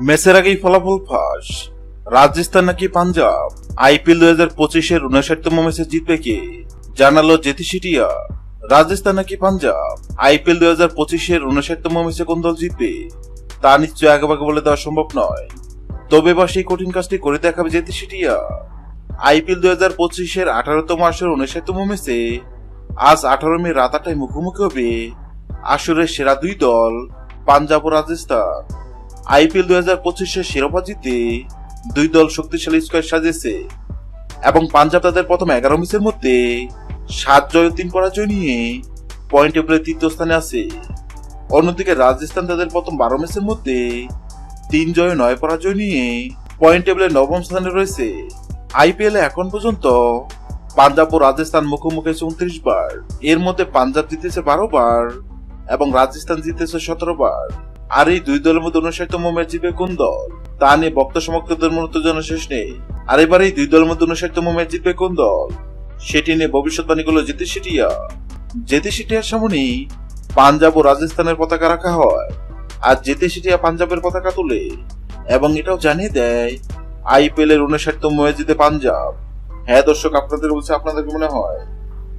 ম্যাচের আগেই ফলাফল ফাঁস। রাজস্থান নাকি পাঞ্জাব? আইপিএল দুই হাজার পঁচিশের উনষাটতম ম্যাচে জিতবে কে? জানালো জেতি সিটিয়া। রাজস্থান নাকি পাঞ্জাব? আইপিএল দুই হাজার পঁচিশের উনষাটতম ম্যাচে কোন দল জিতবে? তা নিশ্চয় আগেভাগে বলে দেওয়া সম্ভব নয়। তবে বা সেই কঠিন কাজটি করে দেখাবে জেতি সিটিয়া। আইপিএল দুই হাজার পঁচিশের আঠারোতম আসর উনষাটতম ম্যাচে আজ আঠারো মে রাত আটটায় মুখোমুখি হবে আসরের সেরা দুই দল পাঞ্জাব ও রাজস্থান। আইপিএল দুই হাজার পঁচিশের শিরোপা জিতে দুই দল শক্তিশালী স্কোয়ার সাজিয়েছে এবং পাঞ্জাব তাদের প্রথম এগারো ম্যাচের মধ্যে সাত জয় তিন পরাজয় নিয়ে পয়েন্ট টেবিলের তৃতীয় স্থানে আছে। অন্যদিকে রাজস্থান তাদের প্রথম বারো ম্যাচের মধ্যে তিন জয় নয় পরাজয় নিয়ে পয়েন্ট টেবিলের নবম স্থানে রয়েছে। আইপিএল এখন পর্যন্ত পাঞ্জাব ও রাজস্থান মুখোমুখি উনত্রিশ বার। এর মধ্যে পাঞ্জাব জিতেছে বারো বার এবং রাজস্থান জিতেছে সতেরো বার। আর এই দুই দলের মধ্যে উনষাটতম ম্যাচ জিতবে কোন দল? তা নিয়ে বক্তা সমর্থকদের মূলত যেন শেষ নেই। আর এবার এই দুই দলের মধ্যে উনষাটতম ম্যাচ জিতবে কোন দল? সেটি নিয়ে ভবিষ্যৎবাণী করল জেতে সিটিয়া। জেতে সিটিয়ার সামনেই পাঞ্জাব ও রাজস্থানের পতাকা রাখা হয়। আর জেতে সিটিয়া পাঞ্জাবের পতাকা তোলে। এবং এটাও জানিয়ে দেয়, আইপিএল এর উনষাটতম ম্যাচ জিতে পাঞ্জাব। হ্যাঁ দর্শক, আপনাদের বলছে আপনাদের মনে হয়?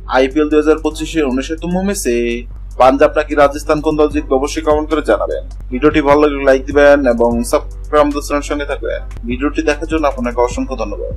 আইপিএল দুই হাজার পঁচিশের উনষাটতম ম্যাচে পাঞ্জাব নাকি রাজস্থান কোন দল জিতবে অবশ্যই কমেন্ট করে জানাবেন। ভিডিওটি ভালো লাগলে লাইক দিবেন এবং সাবস্ক্রাইব সঙ্গে থাকবেন। ভিডিওটি দেখার জন্য আপনাকে অসংখ্য ধন্যবাদ।